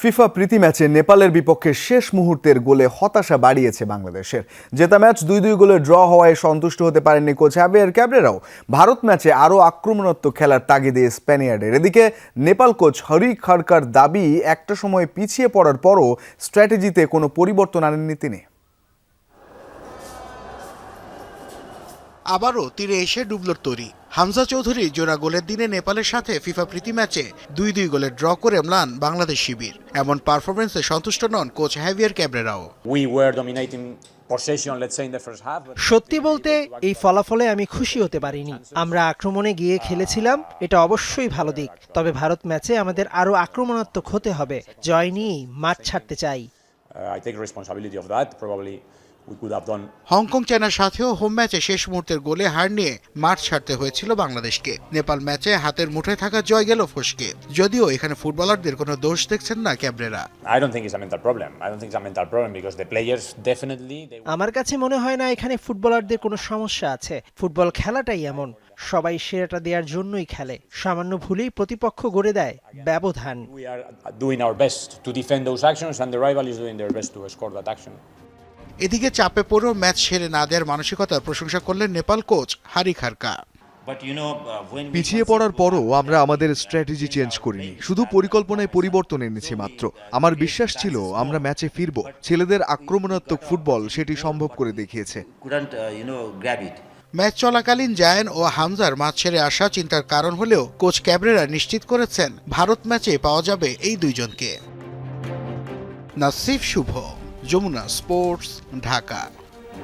FIFA প্রীতি ম্যাচে নেপালের বিপক্ষে শেষ মুহূর্তের গোলে হতাশা বাড়িয়েছে বাংলাদেশের। জেতা ম্যাচ দুই দুই গোলে ড্র হওয়ায় সন্তুষ্ট হতে পারেননি কোচ হ্যাভিয়ার ক্যাবরেরাও। ভারত ম্যাচে আরও আক্রমণাত্মক খেলার তাগিদে স্প্যানিয়ার্ডের। এদিকে নেপাল কোচ হরি খারকার দাবি, একটা সময় পিছিয়ে পড়ার পরও স্ট্র্যাটেজিতে কোনো পরিবর্তন আনেননি তিনি। আবারও তীরে এসে ডুবলোর তৈরি। হামজা চৌধুরী জোড়া গোলের দিনে নেপালের সাথে ফিফা প্রীতি ম্যাচে দুই দুই গোলে ড্র করে ম্লান বাংলাদেশ শিবির। এমন পারফরমেন্সে সন্তুষ্ট নন কোচ হ্যাভিয়ার ক্যাবরেরাও। We were dominating possession, let's say, in the first half. but- সত্যি বলতে এই ফলাফলে আমি খুশি হতে পারিনি। আমরা আক্রমণে গিয়ে খেলেছিলাম এটা অবশ্যই ভালো দিক। তবে ভারত ম্যাচে আমাদের আরও আক্রমণাত্মক হতে হবে। জয় নিয়েই মাঠ ছাড়তে চাই। uh, I take responsibility of that. Probably we could Hong Kong চায়নার সাথেও হোম ম্যাচে শেষ মুহূর্তের গোলে হার নিয়ে মাঠ ছাড়তে হয়েছিল বাংলাদেশকে। নেপাল ম্যাচে হাতের মুঠে থাকা জয় গেল ফসকে। যদিও এখানে ফুটবলারদের কোনো দোষ দেখছেন না Cabrera. I think it's problem I think it's a problem because the players definitely আমার কাছে মনে হয় না এখানে ফুটবলারদের কোনো সমস্যা আছে। ফুটবল খেলাটাই এমন। সবাই সেরাটা দেওয়ার জন্যই খেলে। সামান্য ভুলেই প্রতিপক্ষ গড়ে দেয় ব্যবধান. এদিকে চাপে পড়েও ম্যাচ সেরে না দেওয়ার মানসিকতার প্রশংসা করলেন নেপাল কোচ হারি খারকা। Uh, পিছিয়ে পড়ার পরও আমরা আমাদের স্ট্র্যাটেজি চেঞ্জ করিনি। শুধু পরিকল্পনায় পরিবর্তন এনেছি মাত্র। আমার বিশ্বাস ছিল আমরা ম্যাচে ফিরব। ছেলেদের আক্রমণাত্মক ফুটবল সেটি সম্ভব করে দেখিয়েছে। ম্যাচ চলাকালীন জায়ান ও হামজার মাঠ ছেড়ে আসা চিন্তার কারণ হলেও কোচ ক্যাবরেরা নিশ্চিত করেছেন ভারত ম্যাচে পাওয়া যাবে এই দুইজনকে। নাসিফ শুভ, যমুনা স্পোর্টস, ঢাকা।